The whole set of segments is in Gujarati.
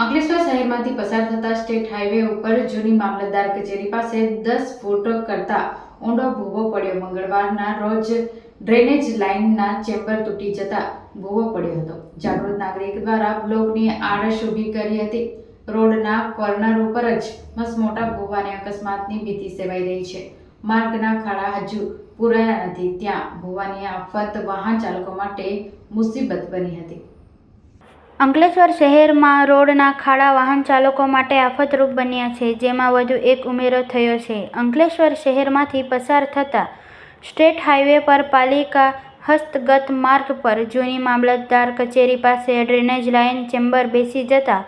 અંકલેશ્વર શહેરમાંથી પસાર થતા સ્ટેટ હાઈવે ઉપર જૂની મામલતદાર કચેરી પાસે દસ ફૂટ કરતા ઊંડો ભૂવો પડ્યો. મંગળવારના રોજ ડ્રેનેજ લાઇનના ચેમ્બર તૂટી જતા ભૂવો પડ્યો હતો. જાગૃત નાગરિક દ્વારા બ્લોકની આડશ ઊભી કરી હતી. રોડના કોર્નર ઉપર જ મસમોટા ભૂવાને અકસ્માતની ભીતિ સેવાઈ રહી છે. માર્ગના ખાડા હજુ પૂરાયા નથી. ત્યાં ભૂવાની આફત વાહન ચાલકો માટે મુસીબત બની હતી. અંકલેશ્વર શહેરમાં રોડના ખાડા વાહન ચાલકો માટે આફતરૂપ બન્યા છે, જેમાં વધુ એક ઉમેરો થયો છે. અંકલેશ્વર શહેરમાંથી પસાર થતા સ્ટેટ હાઈવે પર પાલિકા હસ્તગત માર્ગ પર જૂની મામલતદાર કચેરી પાસે ડ્રેનેજ લાઇન ચેમ્બર બેસી જતા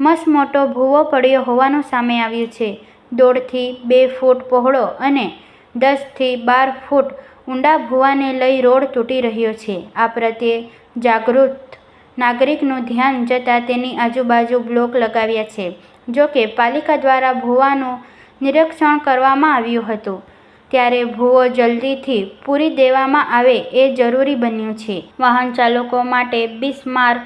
મસમોટો ભૂવો પડ્યો હોવાનું સામે આવ્યું છે. દોઢથી બે ફૂટ પહોળો અને દસથી બાર ફૂટ ઊંડા ભૂવાને લઈ રોડ તૂટી રહ્યો છે. આ પ્રત્યે જાગૃત નાગરિકનું ધ્યાન જતાં તેની આજુબાજુ બ્લોક લગાવ્યા છે, જો કે પાલિકા દ્વારા ભૂવાનું નિરીક્ષણ કરવામાં આવ્યું હતું. ત્યારે ભૂવો જલ્દીથી પૂરી દેવામાં આવે એ જરૂરી બન્યું છે. વાહન ચાલકો માટે બિસ્માર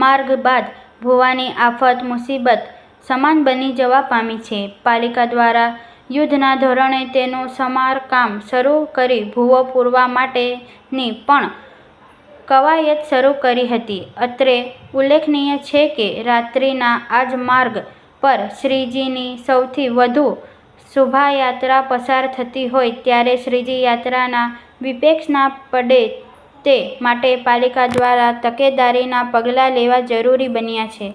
માર્ગ બાદ ભૂવાની આફત, મુસીબત સમાન બની જવા પામી છે. પાલિકા દ્વારા યુદ્ધના ધોરણે તેનું સમારકામ શરૂ કરી ભૂવો પૂરવા માટેની પણ કવાયત શરૂ કરી હતી. અત્રે ઉલ્લેખનીય છે કે રાત્રિના આ જ માર્ગ પર શ્રીજીની સૌથી વધુ શોભાયાત્રા પસાર થતી હોય ત્યારે શ્રીજી યાત્રાના વિપેક્ષના પડે તે માટે પાલિકા દ્વારા તકેદારીના પગલાં લેવા જરૂરી બન્યા છે.